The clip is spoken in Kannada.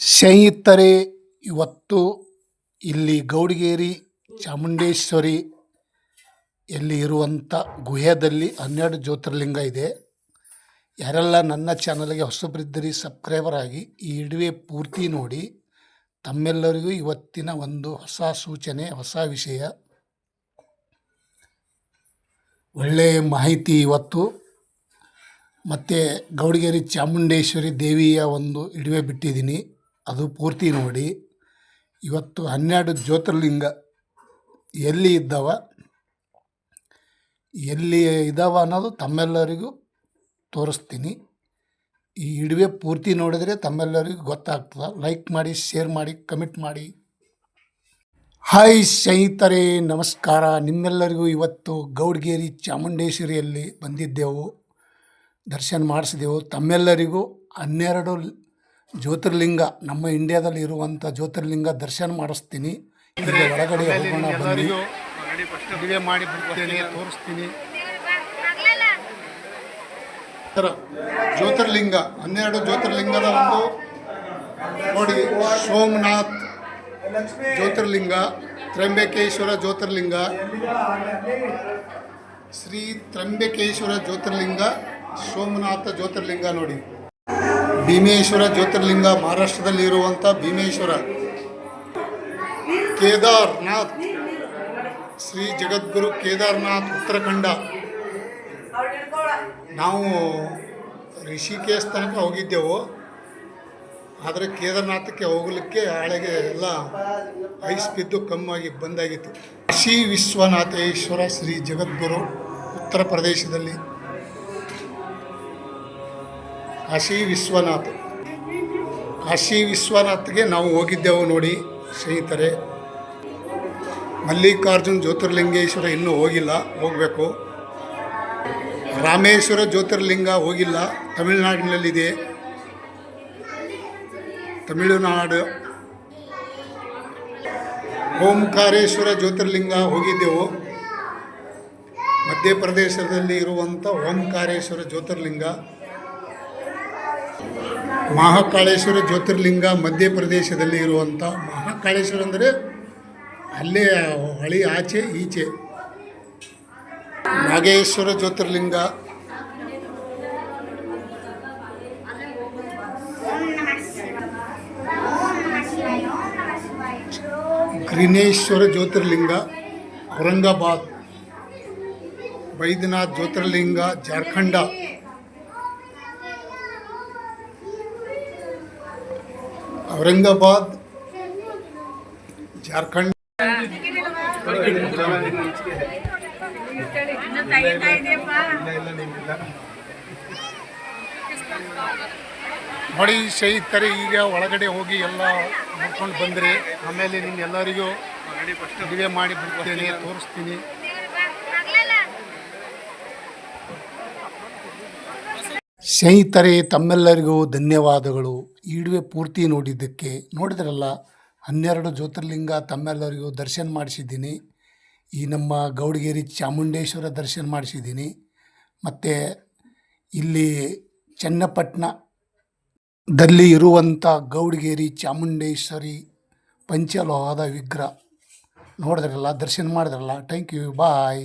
ಸ್ನೇಹಿತರೆ, ಇವತ್ತು ಇಲ್ಲಿ ಗೌಡಗೇರಿ, ಚಾಮುಂಡೇಶ್ವರಿ ಎಲ್ಲಿ ಇರುವಂಥ ಗುಹೆಯಲ್ಲಿ ಹನ್ನೆರಡು ಜ್ಯೋತಿರ್ಲಿಂಗ ಇದೆ. ಯಾರೆಲ್ಲ ನನ್ನ ಚಾನಲ್ಗೆ ಹೊಸಬ್ರಿದ್ದರಿ ಸಬ್ಸ್ಕ್ರೈಬರ್ ಆಗಿ ಈ ಇಡುವೆ ಪೂರ್ತಿ ನೋಡಿ. ತಮ್ಮೆಲ್ಲರಿಗೂ ಇವತ್ತಿನ ಒಂದು ಹೊಸ ಸೂಚನೆ, ಹೊಸ ವಿಷಯ. ಒಳ್ಳೆಯ ಮಾಹಿತಿ ಇವತ್ತು. ಮತ್ತು ಗೌಡಗೇರಿ ಚಾಮುಂಡೇಶ್ವರಿ ದೇವಿಯ ಒಂದು ಇಡುವೆ ಬಿಟ್ಟಿದ್ದೀನಿ. ಅದು ಪೂರ್ತಿ ನೋಡಿ. ಇವತ್ತು ಹನ್ನೆರಡು ಜ್ಯೋತಿರ್ಲಿಂಗ ಎಲ್ಲಿ ಇದ್ದವ? ಎಲ್ಲಿ ಇದ್ದಾವ ಅನ್ನೋದು ತಮ್ಮೆಲ್ಲರಿಗೂ ತೋರಿಸ್ತೀನಿ. ಈ ಇಡುವೆ ಪೂರ್ತಿ ನೋಡಿದರೆ ತಮ್ಮೆಲ್ಲರಿಗೂ ಗೊತ್ತಾಗ್ತದೆ. ಲೈಕ್ ಮಾಡಿ, ಶೇರ್ ಮಾಡಿ, ಕಮೆಂಟ್ ಮಾಡಿ. ಹಾಯ್ ಸ್ನೇಹಿತರೆ, ನಮಸ್ಕಾರ. ನಿಮ್ಮೆಲ್ಲರಿಗೂ ಇವತ್ತು ಗೌಡ್ಗೇರಿ ಚಾಮುಂಡೇಶ್ವರಿಯಲ್ಲಿ ಬಂದಿದ್ದೆವು. ದರ್ಶನ ಮಾಡಿಸಿದೆವು. ತಮ್ಮೆಲ್ಲರಿಗೂ ಹನ್ನೆರಡು ಜ್ಯೋತಿರ್ಲಿಂಗ, ನಮ್ಮ ಇಂಡಿಯಾದಲ್ಲಿ ಇರುವಂಥ ಜ್ಯೋತಿರ್ಲಿಂಗ ದರ್ಶನ ಮಾಡಿಸ್ತೀನಿ. ಇಲ್ಲಿ ಒಳಗಡೆ ಹೋಗೋಣ ಬನ್ನಿ. ಮಾಡಿ ತೋರಿಸ್ತೀನಿ. ಜ್ಯೋತಿರ್ಲಿಂಗ, ಹನ್ನೆರಡು ಜ್ಯೋತಿರ್ಲಿಂಗದ ಒಂದು ನೋಡಿ, ಸೋಮನಾಥ್ ಜ್ಯೋತಿರ್ಲಿಂಗ ತ್ರಂಬಕೇಶ್ವರ ಜ್ಯೋತಿರ್ಲಿಂಗ, ಶ್ರೀ ತ್ರಂಬಕೇಶ್ವರ ಜ್ಯೋತಿರ್ಲಿಂಗ, ಸೋಮನಾಥ ಜ್ಯೋತಿರ್ಲಿಂಗ ನೋಡಿ. ಭೀಮೇಶ್ವರ ಜ್ಯೋತಿರ್ಲಿಂಗ ಮಹಾರಾಷ್ಟ್ರದಲ್ಲಿ ಇರುವಂಥ ಭೀಮೇಶ್ವರ. ಕೇದಾರ್ನಾಥ್. ಶ್ರೀ ಜಗದ್ಗುರು ಕೇದಾರ್ನಾಥ್ ಉತ್ತರಾಖಂಡ. ನಾವು ಋಷಿಕೇಶ್ ತನಕ ಹೋಗಿದ್ದೆವು. ಆದರೆ ಕೇದಾರ್ನಾಥಕ್ಕೆ ಹೋಗಲಿಕ್ಕೆ ಹಳೆಗೆ ಎಲ್ಲ ಐಸ್ ಬಿದ್ದು ಕಮ್ಮಾಗಿ ಬಂದಾಗಿತ್ತು. ಶ್ರೀ ವಿಶ್ವನಾಥೇಶ್ವರ ಶ್ರೀ ಜಗದ್ಗುರು ಉತ್ತರ ಪ್ರದೇಶದಲ್ಲಿ. ಕಾಶಿ ವಿಶ್ವನಾಥ್. ಕಾಶಿ ವಿಶ್ವನಾಥ್ಗೆ ನಾವು ಹೋಗಿದ್ದೆವು ನೋಡಿ ಸ್ನೇಹಿತರೆ. ಮಲ್ಲಿಕಾರ್ಜುನ್ ಜ್ಯೋತಿರ್ಲಿಂಗೇಶ್ವರ ಇನ್ನೂ ಹೋಗಿಲ್ಲ, ಹೋಗಬೇಕು. ರಾಮೇಶ್ವರ ಜ್ಯೋತಿರ್ಲಿಂಗ ಹೋಗಿಲ್ಲ, ತಮಿಳುನಾಡಿನಲ್ಲಿದೆ. ತಮಿಳುನಾಡು. ಓಂಕಾರೇಶ್ವರ ಜ್ಯೋತಿರ್ಲಿಂಗ ಹೋಗಿದ್ದೆವು. ಮಧ್ಯಪ್ರದೇಶದಲ್ಲಿ ಇರುವಂಥ ಓಂಕಾರೇಶ್ವರ ಜ್ಯೋತಿರ್ಲಿಂಗ. ಮಹಾಕಾಳೇಶ್ವರ ಜ್ಯೋತಿರ್ಲಿಂಗ ಮಧ್ಯಪ್ರದೇಶದಲ್ಲಿ ಇರುವಂಥ ಮಹಾಕಾಳೇಶ್ವರ ಅಂದರೆ ಅಲ್ಲೇ ಹಳಿ ಆಚೆ ಈಚೆ. ನಾಗೇಶ್ವರ ಜ್ಯೋತಿರ್ಲಿಂಗ. ಗ್ರಿನೇಶ್ವರ ಜ್ಯೋತಿರ್ಲಿಂಗ, ಔರಂಗಾಬಾದ್, ಬೈದ್ಯನಾಥ್ ಜ್ಯೋತಿರ್ಲಿಂಗ, ಜಾರ್ಖಂಡ. ಔರಂಗಾಬಾದ್ ಜಾರ್ಖಂಡ್. ನೋಡಿ ಸ್ನೇಹಿತರೆ ಈಗ ಒಳಗಡೆ ಹೋಗಿ ಎಲ್ಲ ನೋಡ್ಕೊಂಡು ಬಂದರೆ. ಆಮೇಲೆ ನಿಮ್ಗೆಲ್ಲರಿಗೂ ಮದುವೆ ಮಾಡಿ ಬಿಡ್ತೇನೆ ತೋರಿಸ್ತೀನಿ. ಸ್ನೇಹಿತರೆ ತಮ್ಮೆಲ್ಲರಿಗೂ ಧನ್ಯವಾದಗಳು. ಈಡುವೆ ಪೂರ್ತಿ ನೋಡಿದ್ದಕ್ಕೆ ನೋಡಿದ್ರಲ್ಲ, ಹನ್ನೆರಡು ಜ್ಯೋತಿರ್ಲಿಂಗ ತಮ್ಮೆಲ್ಲರಿಗೂ ದರ್ಶನ ಮಾಡಿಸಿದ್ದೀನಿ. ಈ ನಮ್ಮ ಗೌಡಗೇರಿ ಚಾಮುಂಡೇಶ್ವರ ದರ್ಶನ ಮಾಡಿಸಿದ್ದೀನಿ. ಮತ್ತು ಇಲ್ಲಿ ಚನ್ನಪಟ್ಟಣದಲ್ಲಿ ಇರುವಂಥ ಗೌಡಗೇರಿ ಚಾಮುಂಡೇಶ್ವರಿ ಪಂಚಲೋಹದ ವಿಗ್ರಹ ನೋಡಿದ್ರಲ್ಲ, ದರ್ಶನ ಮಾಡಿದ್ರಲ್ಲ. Thank you bye